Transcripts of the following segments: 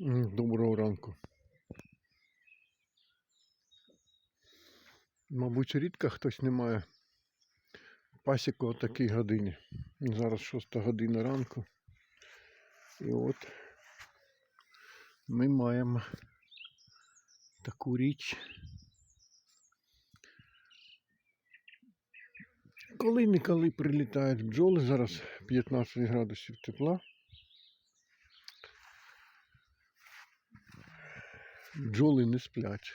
Доброго ранку. Мабуть, рідко хтось не має пасіку о такій годині. Зараз 6 година ранку. І от ми маємо таку річ. Коли-неколи прилітають бджоли, зараз 15 градусів тепла. Бджоли не сплять.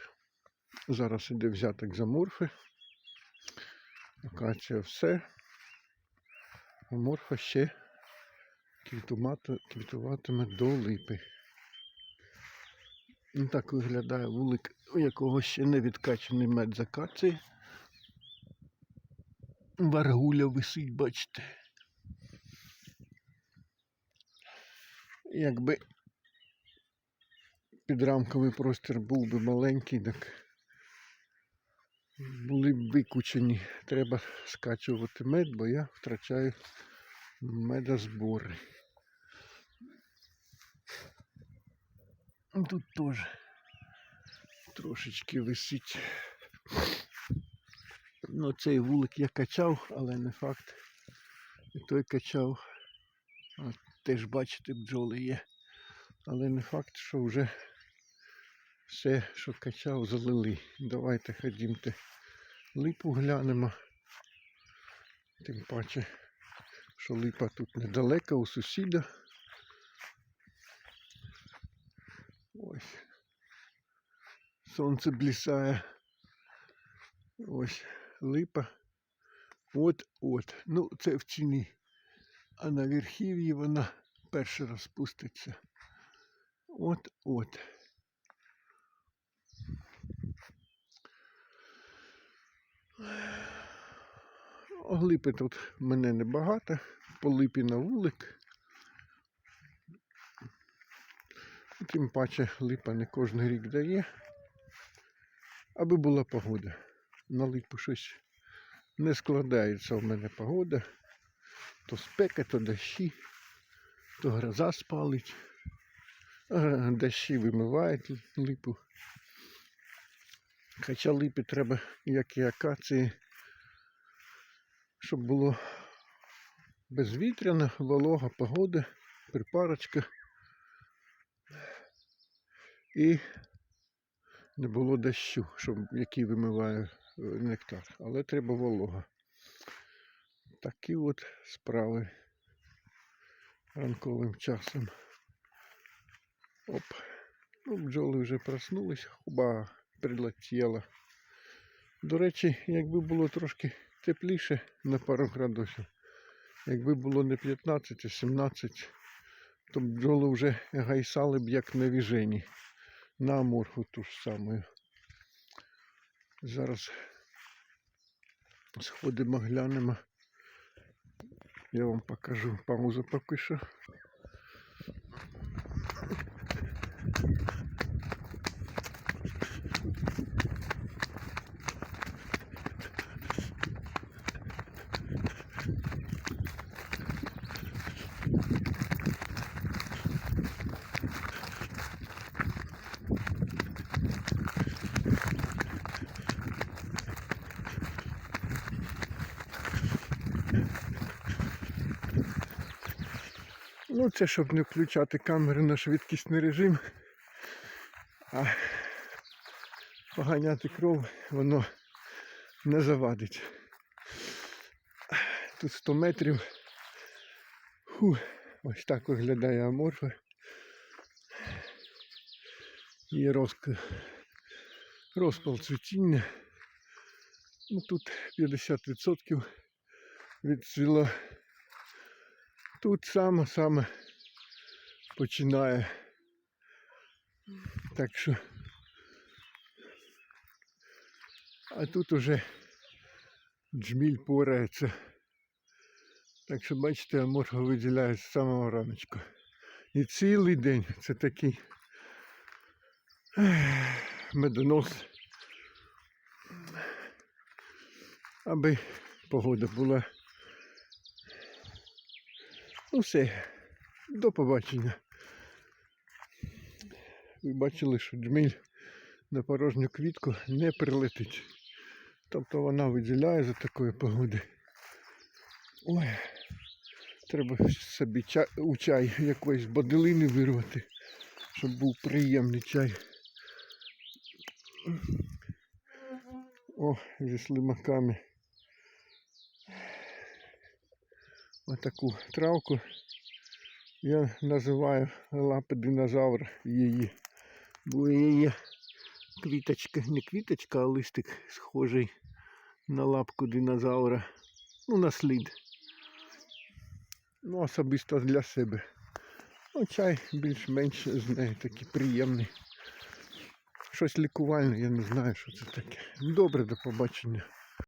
Зараз іде взяток за морфи. Акація все. А морфа ще квітуватиме до липи. Ну, так виглядає вулик, у якого ще не відкачаний мед з акації. Варгуля висить, бачите. Якби підрамковий простір був би маленький, так були б викучені. Треба скачувати мед, бо я втрачаю медозбори. Тут теж трошечки висить. Ну, цей вулик я качав, але не факт. І той качав. От, теж бачите, бджоли є. Але не факт, що вже все, що качав, залили. Давайте ходімте липу глянемо. Тим паче, що липа тут недалеко у сусіда. Ось. Сонце блісає. Ось липа. От-от. Ну, це в ціні. А на верхів'ї вона перший раз спуститься. От-от. Липи тут мене небагато. По липі на вулик. Тим паче липа не кожен рік дає. Аби була погода. На липу щось не складається в мене погода. То спека, то дощі, то гроза спалить. Дощі вимивають липу. Хоча липі треба, як і акації, щоб було безвітряна, волога погода, припарочка. І не було дощу, щоб, який вимиває е, нектар. Але треба волога. Такі от справи ранковим часом. Оп. Ну, бджоли вже проснулись, хуба прилетіла. До речі, якби було трошки тепліше на пару градусів, якби було не 15, а 17, то бджоли вже гайсали б як на віжені. На аморфу ту ж саму. Зараз сходимо, глянемо. Я вам покажу паузу поки що. Ну, це щоб не включати камери на швидкісний режим, а поганяти кров, воно не завадить. Тут 100 метрів. Фу, ось так виглядає аморфа. Є розк... розпал цвітіння. Ну, тут 50% відцвіло. Тут саме-саме починає. Так що. А тут уже джміль порається. Так що, бачите, аморфа виділяє з самого раночку. І цілий день це такий медонос. Аби погода була. Ну все, до побачення. ви бачили, що джміль на порожню квітку не прилетить. Тобто вона виділяє за такої погоди. Ой, треба собі чай, у чай якоїсь баделини вирвати, щоб був приємний чай. О, зі слимаками. Отаку травку я називаю лапи динозавра її. Бо її квіточка, не квіточка, а листик схожий на лапку динозавра. Ну, на слід. Ну, особисто для себе. Ну, чай більш-менш з неї такий приємний. Щось лікувальне, я не знаю, що це таке. Добре, до побачення.